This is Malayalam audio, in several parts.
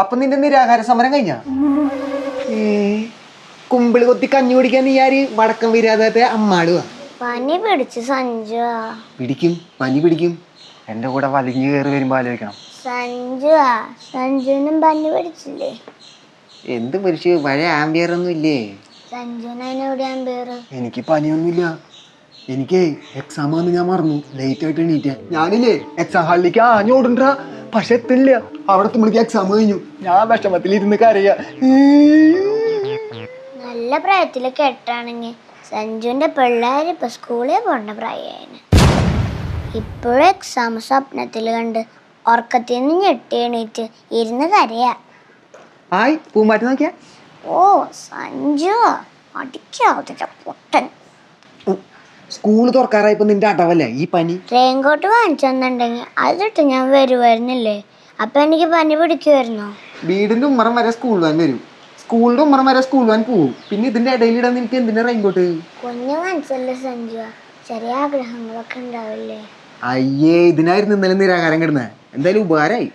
അപ്പൊ നിന്റെ നിരാഹാര സമരം കഴിഞ്ഞ? കുമ്പിൾ കൊത്തി കഞ്ഞി കുടിക്കാൻ നീ ആര് വടക്കം വരാതെ അമ്മാടുവാ പനി പിടിച്ച് സഞ്ജു. പിടിക്കും പനി പിടിക്കും. എന്റെ കൂടെ വലിഞ്ഞു കയറി വരുമ്പോ ആലോചിക്കണം. സഞ്ജു സഞ്ജുവിനും പനി പിടിച്ചില്ലേ? എന്ത് പിടിച്ചു പഴയ ആംബിയർ ഒന്നും ഇല്ലേ? എനിക്ക് പനിയൊന്നുമില്ല. എനിക്ക് എക്സാം ഞാൻ മറന്നു. ലേറ്റ് ആയിട്ട് എണീറ്റ. ഞാനില്ലേ എക്സാം ഹാളിലേക്ക് ആഞ്ഞോടുണ്ടാ പക്ഷെ എത്തില്ല അവിടെ എത്തുമ്പോഴേക്ക് എക്സാം കഴിഞ്ഞു. ഞാൻ വിഷമത്തിലിരുന്ന് കരയാ. നല്ല പ്രായത്തിൽ കെട്ടാണെങ്കിൽ സഞ്ജുവിന്റെ പിള്ളേർ ഇപ്പൊ സ്കൂളിൽ പോണ്ട പ്രായമാണ് ഇപ്പോഴും എക്സാം സ്വപ്നത്തിൽ കണ്ട് ഉറക്കത്തിൽ നിന്ന് ഞെട്ടി എണീറ്റ് ഇരുന്ന് കരയാ. ആയി പൂമ്പാറ്റി നോക്കിയാ? ഓ സഞ്ജു അടിക്കാവുന്ന പൊട്ടൻ. സ്കൂൾ തുറക്കാറായപ്പോ നിന്റെ അടവല്ലേ? ഈ പനി? റെയിൻകോട്ട് വാങ്ങിച്ചു തന്നിട്ടുണ്ടെങ്കിൽ അതിട്ട് ഞാൻ വരുമായിരുന്നില്ലേ അപ്പൊ എനിക്ക് പനി പിടിക്കുമായിരുന്നോ വീടിന്റെ ഉമ്മറം വരെ സ്കൂൾ വാൻ വരും. സ്കൂളിന്റെ ഉമ്മറം വരെ സ്കൂൾ വാൻ പോവും. പിന്നെ ഇതിന്റെ ഇടയിൽ ഇടാൻ നിനക്ക് എന്തിനാ റെയിൻകോട്ട്? കുഞ്ഞു മനസ്സല്ലേ സഞ്ജു. ചെറിയ ആഗ്രഹങ്ങളൊക്കെ ഉണ്ടാവില്ലേ? അയ്യേ ഇതിനായിരുന്നു ഇന്നലെ നിരാകാരം കിടന്നത് എന്തായാലും ഉപകാരമായി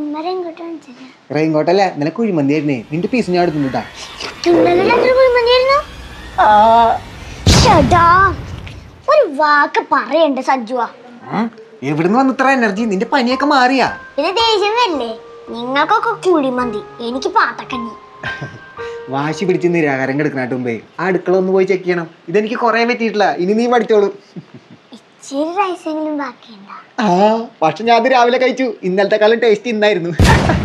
അമ്മ റെയിൻകോട്ട് വാങ്ങിച്ചില്ല റെയിൻകോട്ടല്ല? ഇന്നലെ കുഴിമന്തി ആയിരുന്നേ. നിന്റെ പീസ് ഞാൻ എടുക്കുന്നുണ്ടാ കുഴിമന്തിയായിരുന്നു ഷടാ ഒരു വാക്ക് പറയണ്ട സഞ്ജുവാ. എവിടുന്ന് വന്ന് ഇത്ര എനർജി നിന്റെ പനിയൊക്കെ മാറിയാ. പിന്നെ ദേഷ്യം വരില്ലേ? നിങ്ങൾക്കൊക്കെ കുഴിമന്തി എനിക്ക് പാത്തക്കഞ്ഞി. വാശി പിടിച്ച് നിരാകാരം കിടക്കണാട്ട് മുമ്പേ ആ അടുക്കള ഒന്ന് പോയി ചെക്ക് ചെയ്യണം. ഇതെനിക്ക് കുറേ പറ്റിയിട്ടില്ല. ഇനി നീ പഠിച്ചോളൂ. ഇച്ചിരി റൈസെങ്കിലും ബാക്കിയുണ്ടോ? ആ പക്ഷെ ഞാൻ അത് രാവിലെ കഴിച്ചു. ഇന്നലത്തെ കാലം ടേസ്റ്റ് ഇന്നായിരുന്നു.